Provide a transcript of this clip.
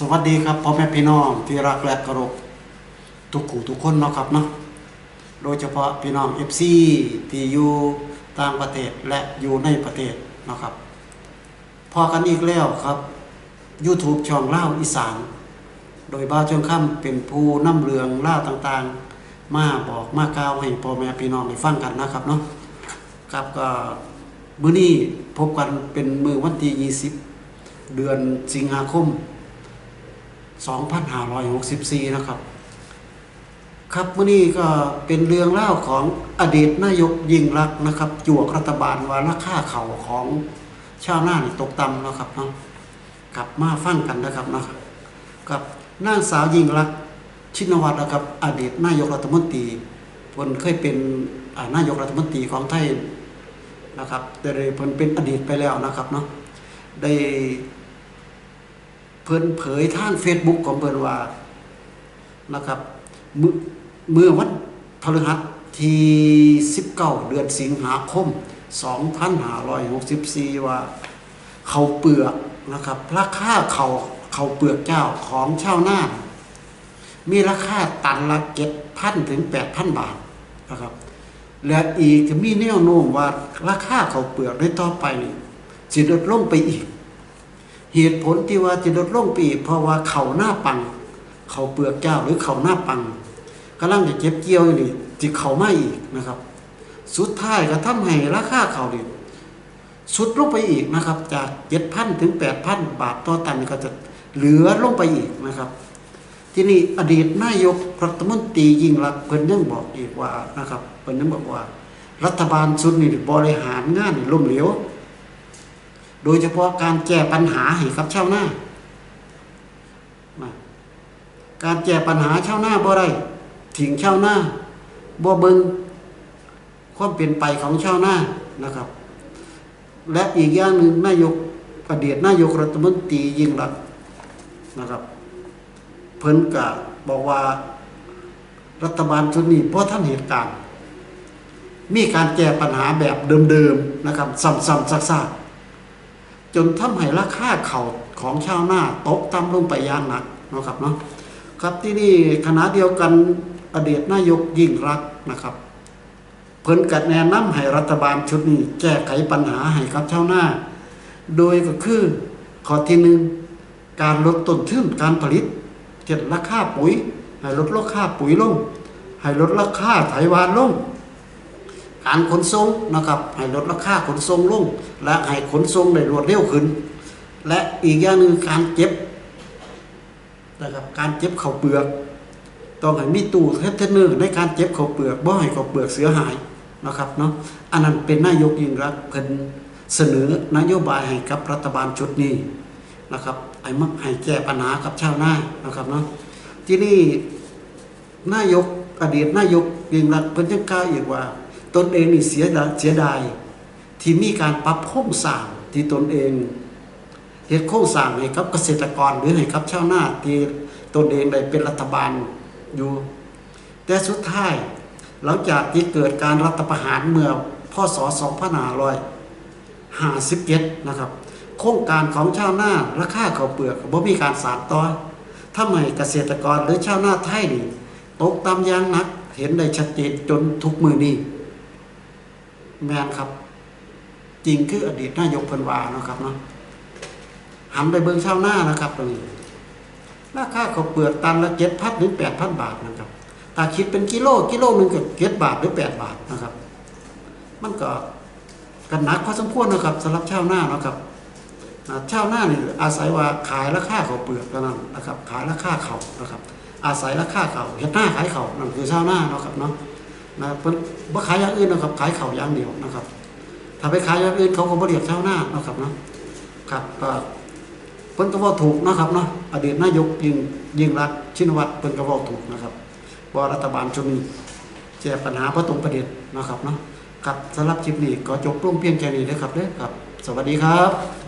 สวัสดีครับพ่อแม่พี่น้องที่รักและเคารพทุกขู่ทุกคนเนาะครับเนาะโดยเฉพาะพี่น้อง FC ที่อยู่ต่างประเทศและอยู่ในประเทศเนาะครับพอกันอีกแล้วครับ YouTube ช่องเล่าอีสาน โดยบ้าวเชิงค่ำเป็นผู้นำเรืองเล่าต่างๆ มาบอกมากล่าวให้พ่อแม่พี่น้องได้ฟังกันนะครับเนาะครับก็มื้อนี้พบกันเป็นมือวันที่20 เดือนสิงหาคม 2564 นะครับ ครับมื้อนี้ก็เป็นเรื่องเล่าของอดีตนายกยิ่งรักนะครับ จวกรัฐบาลว่าราคาเข่าของชาวนานี่ตกต่ำนะครับเนาะกลับมาฟังกันนะครับเนาะกับนางสาวยิ่งรักชินวัตรนะครับ อดีตนายกรัฐมนตรีเพิ่นเคยเป็นอ่านายกรัฐมนตรีของไทยนะครับ แต่ได้เพิ่นเป็นอดีตไปแล้วนะครับเนาะได้ เพิ่นเผยทาง Facebook ของเพิ่นว่านะครับเมื่อวันพฤหัสที่ 19 เดือนสิงหาคม 2564 ว่า เขาเปลือกนะครับราคาเขาเขาเปลือกเจ้าของชาวนามีราคาตันละ7,000ถึง8,000บาทนะครับ และอีกจะมีแนวโน้มว่าราคาเขาเปลือกในต่อไปนี่สิลดลงไปอีก เหตุผลที่ว่าจะลดลงปีเพราะว่าเขาหน้าปัง เขาเปลือกเจ้าหรือเขาหน้าปังกำลังจะเจ็บเกี่ยวอยู่นี่จิเขาไม่อีกนะครับ สุดท้ายก็ทำให้ราคาเขาดิสุดลงไปอีกนะครับ จากเจ็ดพันถึงแปดพันบาทต่อตันก็จะเหลือลงไปอีกนะครับ ที่นี่อดีตนายกรัฐมนตรียิ่งรักเพิ่นยังบอกอีกว่านะครับเพิ่นยังบอกว่า รัฐบาลชุดนี้บริหารงานล้มเหลว โดยเฉพาะการแก้ปัญหาให้กับชาวนาการแก้ปัญหาชาวนาบ่ได้ถิงชาวนาบ่เบิงความเปลี่ยนไปของชาวนานะครับ และอีกอย่างหนึ่งนายกอดีตนายกรัฐมนตรียิ่งรักนะครับ เพิ่นกะบอกว่ารัฐบาลชุดนี้เพราะท่านเหตุการณ์มีการแก้ปัญหาแบบเดิมๆนะครับซ้ำๆซากๆ จนทำให้ราคาเข่าของชาวนาตกต่ำลงไปอย่างหนักนะครับเนาะครับที่นี่ขณะเดียวกันอดีตนายกยิ่งรักนะครับ เพิ่นกัดแนะนำให้รัฐบาลชุดนี้ แก้ไขปัญหาให้กับชาวนาโดยก็คือข้อที่หนึ่งการลดต้นทุนการผลิตเช่นราคาปุ๋ยให้ลดราคาปุ๋ยลงให้ลดราคาไถหวานลง การขนส่งนะครับให้ลดราคาขนส่งลง และให้ขนส่งได้รวดเร็วขึ้น และอีกอย่างหนึ่งการเก็บนะครับการเก็บข้าวเปลือกต้องให้มีตู้เทนเนอร์ในการเก็บข้าวเปลือกบ่ให้ข้าวเปลือกเสียหายนะครับเนาะอันนั้นเป็นนายกยิ่งรักเพิ่นเสนอนโยบายให้กับรัฐบาลชุดนี้นะครับไอ้มักให้แก้ปัญหากับชาวนานะครับเนาะที่นี่นายกอดีตนายกยิ่งรักเพิ่นยังกล่าอีกว่า ตนเองนี่เสียดายเสียดาย ที่มีการปรับโครงสร้างที่ตนเองเฮ็ดโครงสร้างให้กับเกษตรกรหรือให้กับชาวนาที่ตนเองได้เป็นรัฐบาลอยู่ แต่สุดท้ายหลังจากที่เกิดการรัฐประหารเมื่อพศ2557นะครับ โครงการของชาวนาราคาข้าวเปลือกบ่มีการสานต่อทำให้เกษตรกรหรือชาวนาไทยนี่ตกตามยางนักเห็นได้ชัดเจนจนทุกมือนี้ แมนครับ จริงคืออดีตนายกเพิ่นวาเนาะครับเนาะหันไปเบิ่งชาวนานะครับตรงนี้ราคาเขาเปลือกตันละ7,000ถึง8,000บาทนะครับถ้าคิดเป็นกิโลกิโลหนึ่งก็7บาทหรือ8บาทนะครับ มันก็กันหนักพอสมควรนะครับสำหรับชาวนานะครับอ่าชาวนานี่อาศัยว่าขายราคาเขาเปลือกเท่านั้นนะครับ ขายราคาเขานะครับ อาศัยราคาเขาเฮ็ดหน้าขายเขานั่นคือชาวนานะครับเนาะ นะเพิ่นบ่ขายอย่างอื่นนะครับ ขายข้าวอย่างเดียวนะครับ ถ้าไปขายอย่างอื่นเขาก็บ่เรียกชาวนานะครับเนาะครับก็เพิ่นก็เว้าถูกนะครับเนาะอดีตนายกยิงยิงรักชินวัตรเพิ่นก็เว้าถูกนะครับว่ารัฐบาลชุดนี้แก้ปัญหาบ่ตรงประเด็นนะครับเนาะครับสำหรับคลิปนี้ก็จบลงเพียงแค่นี้เด้อครับเด้อครับ สวัสดีครับ